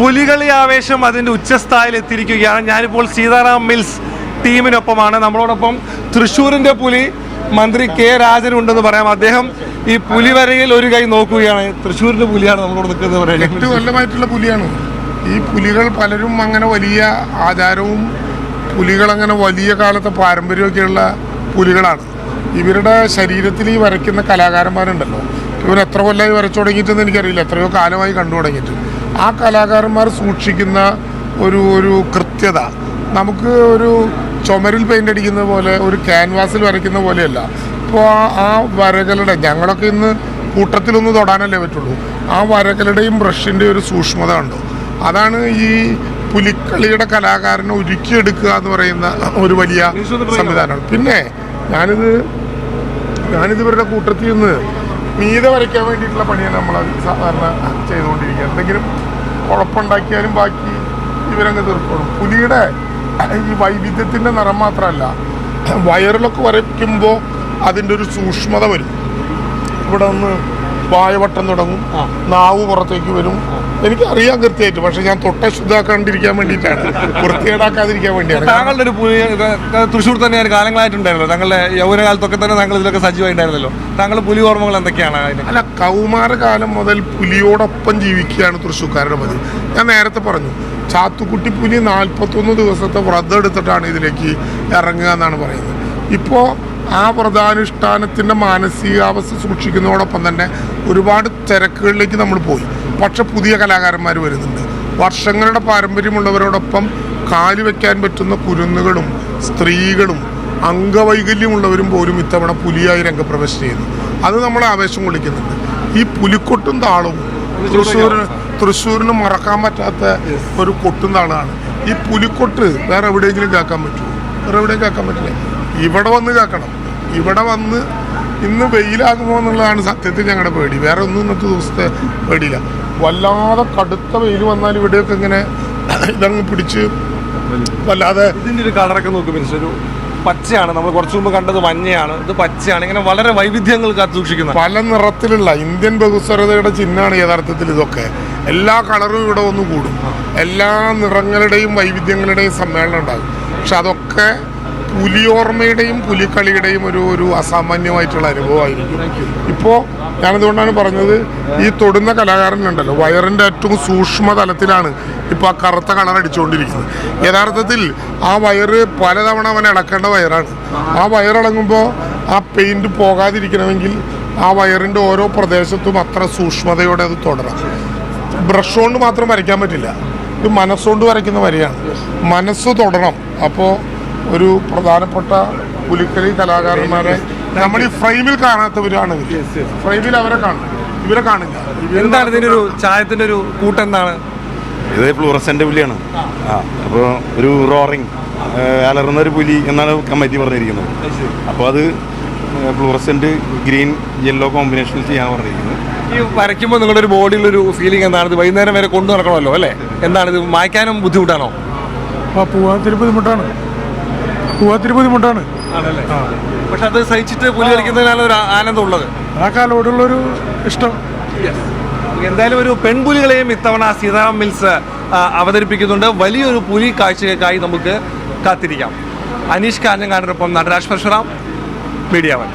പുലികളി ആവേശം അതിന്റെ ഉച്ചസ്ഥായിൽ എത്തിയിരിക്കുകയാണ്. ഞാനിപ്പോൾ സീതാറാം മിൽസ് ടീമിനൊപ്പമാണ്. നമ്മളോടൊപ്പം തൃശ്ശൂരിന്റെ പുലി മന്ത്രി കെ രാജൻ ഉണ്ടെന്ന് പറയാം. അദ്ദേഹം ഈ പുലിവരയിൽ ഒരു കൈ നോക്കുകയാണ്. തൃശ്ശൂരിന്റെ പുലിയാണ് നമ്മളോട് നിൽക്കുന്നത് പറയാം എട്ട് കൊല്ലമായിട്ടുള്ള പുലിയാണ്. ഈ പുലികൾ പലരും അങ്ങനെ വലിയ ആചാരവും പുലികൾ അങ്ങനെ വലിയ കാലത്തെ പാരമ്പര്യമൊക്കെയുള്ള പുലികളാണ്. ഇവരുടെ ശരീരത്തിൽ ഈ വരയ്ക്കുന്ന കലാകാരന്മാരുണ്ടല്ലോ. ഇവർ എത്ര കൊല്ലമായി വരച്ചു തുടങ്ങിയിട്ടെന്ന് എനിക്കറിയില്ല. എത്രയോ കാലമായി കണ്ടു തുടങ്ങിയിട്ട് ആ കലാകാരന്മാർ സൂക്ഷിക്കുന്ന ഒരു ഒരു കൃത്യത. നമുക്ക് ഒരു ചുമരിൽ പെയിന്റ് അടിക്കുന്ന പോലെ ഒരു ക്യാൻവാസിൽ വരയ്ക്കുന്ന പോലെയല്ല. അപ്പോൾ ആ വരകളുടെ ഞങ്ങളൊക്കെ ഇന്ന് കൂട്ടത്തിലൊന്ന് തൊടാനല്ലേ പറ്റുള്ളൂ. ആ വരകളുടെയും ബ്രഷിന്റെ ഒരു സൂക്ഷ്മത ഉണ്ട് അതാണ് ഈ പുലിക്കളിയുടെ കലാകാരനെ ഒരുക്കിയെടുക്കുക എന്ന് പറയുന്ന ഒരു വലിയ സംവിധാനമാണ്. പിന്നെ ഞാനിത് ഞാനിത് ഇവരുടെ കൂട്ടത്തിൽ നിന്ന് മീത വരയ്ക്കാൻ വേണ്ടിയിട്ടുള്ള പണിയാണ് നമ്മൾ സാധാരണ ചെയ്തുകൊണ്ടിരിക്കുക. എന്തെങ്കിലും കുഴപ്പമുണ്ടാക്കിയാലും ബാക്കി ഇവരങ്ങ് തീർക്കണം പുലിയുടെ ഈ വൈവിധ്യത്തിന്റെ നിറം മാത്രമല്ല വയറിലൊക്കെ വരയ്ക്കുമ്പോൾ അതിന്റെ ഒരു സൂക്ഷ്മത വരും. ഇവിടെ നിന്ന് വായവട്ടം തുടങ്ങും. നാവ് പുറത്തേക്ക് വരും. എനിക്ക് അറിയാൻ കൃത്യമായിട്ട് പക്ഷെ ഞാൻ തൊട്ട ശുദ്ധാക്കാണ്ടിരിക്കാൻ വേണ്ടിയിട്ടാണ്. വൃത്തികേടാക്കാതിരിക്കാൻ വേണ്ടിയാണ്. താങ്കളുടെ ഒരു പുതിയ തൃശ്ശൂർ തന്നെയാണ് കാലങ്ങളായിട്ടുണ്ടായിരുന്നല്ലോ. താങ്കളുടെ യൗവനകാലത്തൊക്കെ തന്നെ താങ്കൾ ഇതിലൊക്കെ സജീവമായിട്ടുണ്ടായിരുന്നല്ലോ. താങ്കളുടെ പുലി ഓർമ്മകൾ എന്തൊക്കെയാണ് അല്ല കൗമാരകാലം മുതൽ പുലിയോടൊപ്പം ജീവിക്കുകയാണ് തൃശ്ശൂർക്കാരുടെ പതിവ്. ഞാൻ നേരത്തെ പറഞ്ഞു ചാത്തുക്കുട്ടി പുലി നാൽപ്പത്തൊന്ന് ദിവസത്തെ വ്രതം എടുത്തിട്ടാണ് ഇതിലേക്ക് ഇറങ്ങുക എന്നാണ് പറയുന്നത്. ഇപ്പോൾ ആ വ്രതാനുഷ്ഠാനത്തിന്റെ മാനസികാവസ്ഥ സൂക്ഷിക്കുന്നതോടൊപ്പം തന്നെ ഒരുപാട് തിരക്കുകളിലേക്ക് നമ്മൾ പോയി. പക്ഷെ പുതിയ കലാകാരന്മാർ വരുന്നുണ്ട്. വർഷങ്ങളുടെ പാരമ്പര്യമുള്ളവരോടൊപ്പം കാലു വയ്ക്കാൻ പറ്റുന്ന കുരുന്നുകളും സ്ത്രീകളും അംഗവൈകല്യമുള്ളവരും പോലും ഇത്തവണ പുലിയായി രംഗപ്രവേശം ചെയ്യുന്നു. അത് നമ്മളെ ആവേശം കൊള്ളിക്കുന്നുണ്ട്. ഈ പുലിക്കൊട്ടും താളവും തൃശ്ശൂരിന് തൃശ്ശൂരിന് മറക്കാൻ പറ്റാത്ത ഒരു കൊട്ടും താളാണ് ഈ പുലിക്കൊട്ട് വേറെ എവിടെയെങ്കിലും കേൾക്കാൻ പറ്റുമോ? വേറെ എവിടെയും കേൾക്കാൻ പറ്റില്ല. ഇവിടെ വന്ന് കേൾക്കണം ഇവിടെ വന്ന് ഇന്ന് വെയിലാകുമോ എന്നുള്ളതാണ് സത്യത്തിൽ ഞങ്ങളുടെ പേടി. വേറെ ഒന്നും ഇന്നത്തെ ദിവസത്തെ പേടിയില്ല. വല്ലാതെ കടുത്ത വെയിൽ വന്നാൽ ഇവിടെയൊക്കെ ഇങ്ങനെ ഇതങ്ങ് പിടിച്ച് വല്ലാതെ ഇതിന്റെ ഒരു കളറൊക്കെ നോക്കും മീൻസ് ഒരു പച്ചയാണ്. നമ്മൾ കുറച്ചു മുമ്പ് കണ്ടത് മഞ്ഞയാണ് ഇത് പച്ചയാണ്. ഇങ്ങനെ വളരെ വൈവിധ്യങ്ങൾ കാത്തു സൂക്ഷിക്കുന്നത് പല നിറത്തിലുള്ള ഇന്ത്യൻ ബഹുസ്വരതയുടെ ചിഹ്നമാണ് യഥാർത്ഥത്തിൽ ഇതൊക്കെ. എല്ലാ കളറും ഇവിടെ ഒന്ന് കൂടും. എല്ലാ നിറങ്ങളുടെയും വൈവിധ്യങ്ങളുടെയും സമ്മേളനം ഉണ്ടാകും. പക്ഷെ അതൊക്കെ പുലിയോർമ്മയുടെയും പുലിക്കളിയുടെയും ഒരു ഒരു അസാമാന്യമായിട്ടുള്ള അനുഭവമായിരിക്കും. ഇപ്പോൾ ഞാനതുകൊണ്ടാണ് പറഞ്ഞത് ഈ തൊടുന്ന കലാകാരനുണ്ടല്ലോ വയറിന്റെ ഏറ്റവും സൂക്ഷ്മ തലത്തിലാണ് ഇപ്പോൾ ആ കറുത്ത കളർ അടിച്ചുകൊണ്ടിരിക്കുന്നത്. യഥാർത്ഥത്തിൽ ആ വയറ് പലതവണ അവൻ ഇളക്കേണ്ട വയറാണ്. ആ വയറിളങ്ങുമ്പോൾ ആ പെയിന്റ് പോകാതിരിക്കണമെങ്കിൽ ആ വയറിന്റെ ഓരോ പ്രദേശത്തും അത്ര സൂക്ഷ്മതയോടെ അത് തുടരാം. ബ്രഷ് കൊണ്ട് മാത്രം വരയ്ക്കാൻ പറ്റില്ല. ഇത് മനസ്സുകൊണ്ട് വരയ്ക്കുന്ന വരയാണ്. മനസ്സ് തുടരണം അപ്പോൾ ഒരു പ്രധാനപ്പെട്ട പുലിക്കളി കലാകാരന്മാരെ നമ്മൾ ഈ ഫ്രെയിമിൽ കാണാത്തവരാണ് ഫ്രെയിമിൽ അവരെ കാണും. ഇവരെ കാണില്ല. എന്താണ് ഇതിന്റെ ഒരു ചായത്തിന്റെ ഒരു കൂട്ടെന്താണ് ഇത് ഫ്ലൂറസെന്റ് പുലിയാണ്. അപ്പോൾ ഒരു റോറിങ് അലറുന്ന ഒരു പുലി എന്നാണ് കമ്മിറ്റി പറഞ്ഞിരിക്കുന്നത്. അപ്പോൾ അത് ഫ്ലൂറസെന്റ് ഗ്രീൻ യെല്ലോ കോമ്പിനേഷൻ ചെയ്യാൻ പറഞ്ഞിരിക്കുന്നത് ഈ വരയ്ക്കുമ്പോൾ നിങ്ങളുടെ ഒരു ബോഡിയിൽ ഒരു ഫീലിംഗ് എന്താണ് ഇത് വൈകുന്നേരം വരെ കൊണ്ടു നടക്കണമല്ലോ അല്ലേ? എന്താണ് ഇത്? മായ്ക്കാനും ബുദ്ധിമുട്ടാണോ? ആ പോവാത്തിരി ബുദ്ധിമുട്ടാണ്. പോവാത്തിരി ബുദ്ധിമുട്ടാണ്. പക്ഷെ അത് സഹിച്ചിട്ട് പുലി കളിക്കുന്നതിനാണ് ഒരു ആനന്ദം ഉള്ളത്. ആ കാലോടുള്ളൊരു ഇഷ്ടം. എന്തായാലും ഒരു പെൺപുലികളെയും ഇത്തവണ സീതാറാം മിൽസ് അവതരിപ്പിക്കുന്നുണ്ട്. വലിയൊരു പുലി കാഴ്ചയ്ക്കായി നമുക്ക് കാത്തിരിക്കാം. അനീഷ് കാഞ്ഞങ്ങാടിനൊപ്പം നടരാജ് പരശുറാം മീഡിയ വൺ.